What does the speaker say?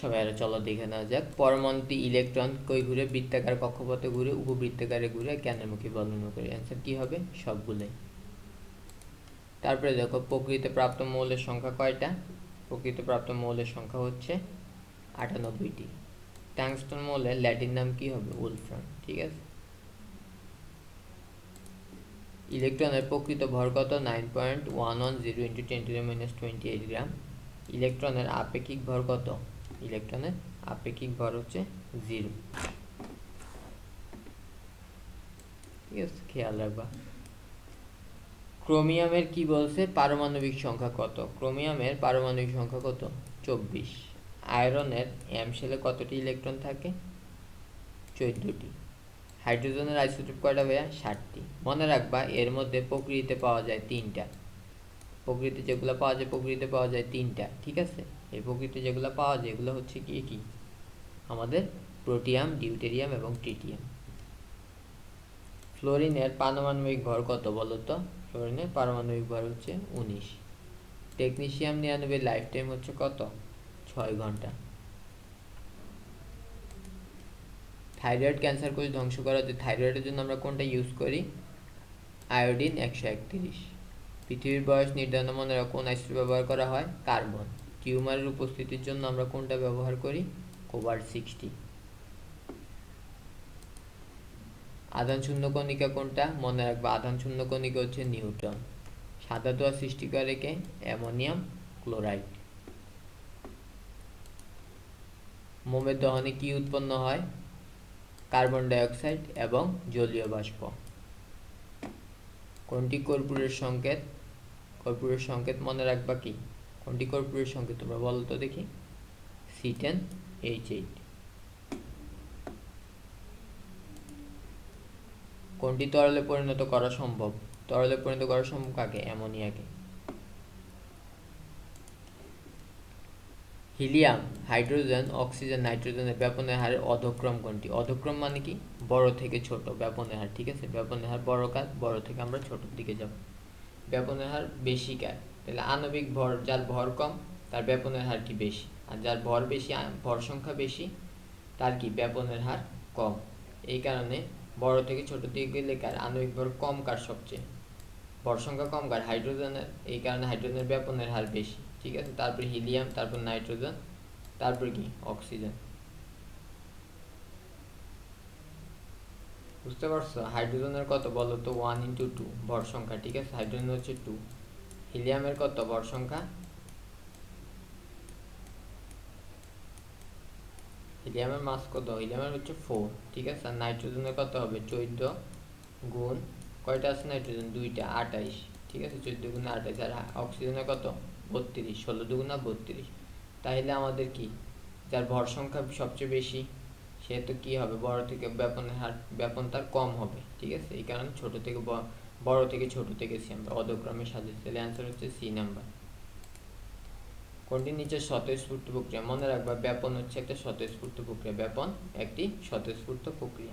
সবাই আরও চলো দেখে নেওয়া যাক। পরমাণুটি ইলেকট্রন কই ঘুরে, বৃত্তাকার কক্ষপথে ঘুরে, উপবৃত্তাকারে ঘুরে, কেন্দ্রমুখী বলন করে। অ্যান্সার কি হবে? সবগুলোই। তারপরে দেখো প্রকৃতিতে প্রাপ্ত মৌলের সংখ্যা কয়টা? প্রকৃতিতে প্রাপ্ত মৌলের সংখ্যা হচ্ছে আটানব্বইটি। ট্যাংস্টন মৌলের ল্যাটিন নাম কি হবে? উলফ্রন, ঠিক আছে? ইলেকট্রনের প্রকৃত ভর কত? Nine point one one zero into ten to minus twenty eight gram. ইলেকট্রনের আপেক্ষিক ভর কত? ইলেকট্রনের আপেক্ষিক ভর হচ্ছে জিরো খেয়াল রাখবা। ক্রোমিয়ামের কি বলছে? পারমাণবিক সংখ্যা কত? ক্রোমিয়ামের পারমাণবিক সংখ্যা কত? চব্বিশ। আয়রনের এম শেলে কতটি ইলেকট্রন থাকে? চোদ্দটি। হাইড্রোজেনের আইসোটোপ কয়টা ভাইয়া? ষাটটি। মনে রাখবা, এর মধ্যে প্রকৃতিতে পাওয়া যায় তিনটা। প্রকৃতি যেগুলো পাওয়া যায়, প্রকৃতিতে পাওয়া যায় তিনটা। ঠিক আছে? এই প্রকৃতি যেগুলো পাওয়া যায়, এগুলো হচ্ছে কি কি? আমাদের প্রোটিয়াম ডিউটেরিয়াম এবং টিটিয়াম ফ্লোরিনের পারমাণবিক ভর কত বলো তো ফ্লোরিনের পারমাণবিক ভর হচ্ছে উনিশ। টেকনিশিয়াম নিরানব্বই লাইফ টাইম হচ্ছে কত? ছয় ঘণ্টা। থাইরয়েড ক্যান্সার কোষ ধ্বংস করাতে থাইরয়েডের জন্য আমরা কোনটা ইউজ করি? আয়োডিন একশো একত্রিশ। পৃথিবীর বয়স নির্ধারণ মনে কোন আইসোটোপ ব্যবহার করা হয়? কার্বন টিউমারের উপস্থিতির জন্য আমরা কোনটা ব্যবহার করি? Cobalt sixty. আধান শূন্য কণিকা কোনটা? মনে রাখবা আধান শূন্য কণিকা হচ্ছে নিউটন সাদা দোয়া সৃষ্টি করে কে? Ammonium chloride. মোমের দহনে কি উৎপন্ন হয়? কার্বন ডাইঅক্সাইড এবং জলীয় বাষ্প। কোনটি কর্পূরের সংকেত? কর্পূরের সংকেত মনে রাখবা কি? কোনটি কর্পূরের সংকেত তোমরা বলো তো দেখি। সি টেন এইচ এইট কোনটি তরলে পরিণত করা সম্ভব? তরলে পরিণত করা সম্ভব কাকে? অ্যামোনিয়াকে। হিলিয়াম, হাইড্রোজেন, অক্সিজেন, নাইট্রোজেনের ব্যাপনের হারের অধক্রম কোনটি? অধক্রম মানে কি? বড় থেকে ছোট, ব্যাপনের হার, ঠিক আছে? ব্যাপনের হার বড় কাজ, বড় থেকে আমরা ছোটোর দিকে যাব। ব্যাপনের হার বেশি কার তাহলে আণবিক ভর, যার ভর কম, তার ব্যাপনের হারটি বেশি? আর যার ভর বেশি ভর সংখ্যা বেশি, তার কি ব্যাপনের হার কম? এই কারণে বড় থেকে ছোট দিকে গেলে কার আণবিক ভর কম কার সবচেয়ে? ভর সংখ্যা কম কার? হাইড্রোজেনের। এই কারণে হাইড্রোজেনের ব্যাপনের হার বেশি। ঠিক আছে? তারপর হিলিয়াম, তারপর নাইট্রোজেন, তারপর কি? অক্সিজেন। বুঝতে পারছ? হাইড্রোজেনের কত বলো তো ওয়ান ইন্টু টু, ভর সংখ্যা। ঠিক আছে? হাইড্রোজেন হচ্ছে টু। হিলিয়ামের কত ভর সংখ্যা? হিলিয়ামের মাস কত? হিলিয়ামের হচ্ছে ফোর ঠিক আছে? নাইট্রোজেনের কত হবে? চোদ্দ গুণ, কয়টা আছে নাইট্রোজেন? দুইটা, আঠাইশ, ঠিক আছে? চোদ্দ গুণে আঠাইশ, আর অক্সিজেনের কত? বত্রিশ, ষোলো দুগুণা বত্রিশ। তাহলে আমাদের কি? যার ভর সংখ্যা সবচেয়ে বেশি, সে তো কি হবে? বড় থেকে ব্যাপনের হার ব্যাপন তার কম হবে, ঠিক আছে? এই কারণে ছোট থেকে বড় থেকে ছোট থেকে আমরা অধক্রমে সাজিয়েছি অ্যান্সার হচ্ছে সি নাম্বার কোনটি নিচে স্বতঃস্ফূর্ত প্রক্রিয়া? মনে রাখবা, ব্যাপন হচ্ছে একটা স্বতঃস্ফূর্ত প্রক্রিয়া, ব্যাপন একটি স্বতঃস্ফূর্ত প্রক্রিয়া।